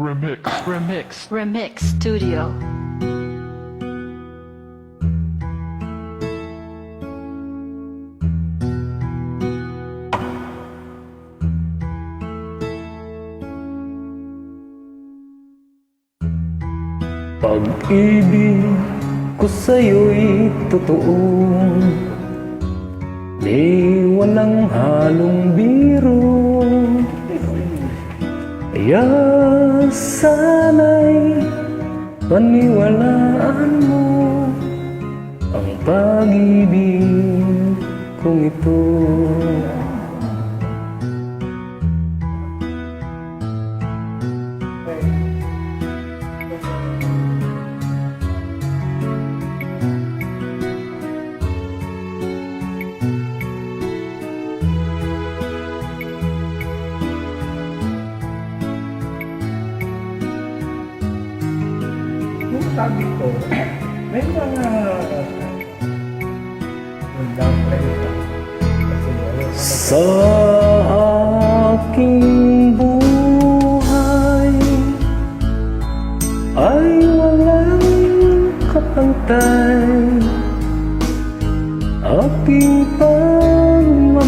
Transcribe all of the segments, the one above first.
Remix. Remix. Remix Studio. Pag-ibig ko sa'yo'y totoo Di walang halong Kaya sana'y paniwalaan mo Ang pag-ibig kong ito sabi ko, may mga Sa aking buhay ay walang kapantay. Aking pagmamahal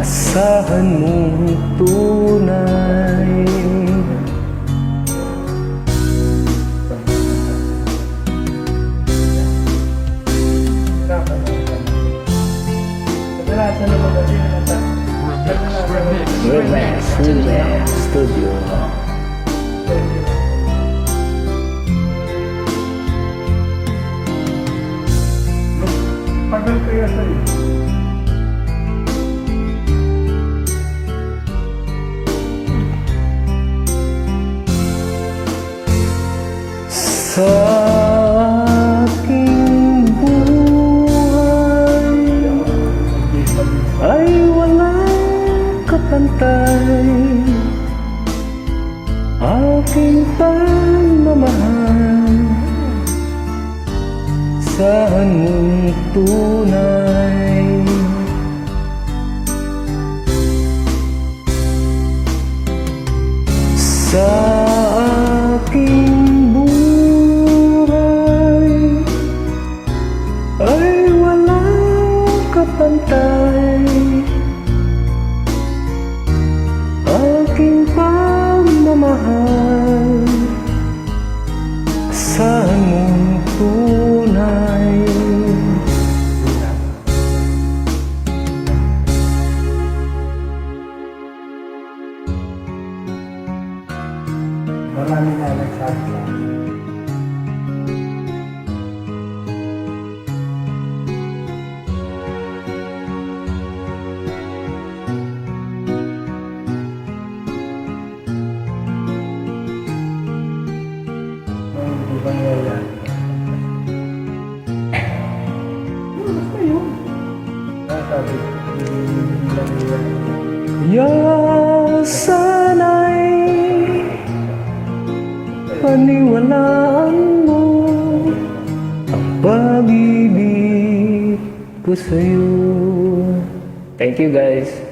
asahan mong tunay Remix Remix Studio Tagal kaya aking pagmamahal. Saan mong tunay? Sa Marami na nagsabi sa akin. Yun. Kaya sabi hindi lang nangyayari. Ya ko sa'yo. Thank you guys.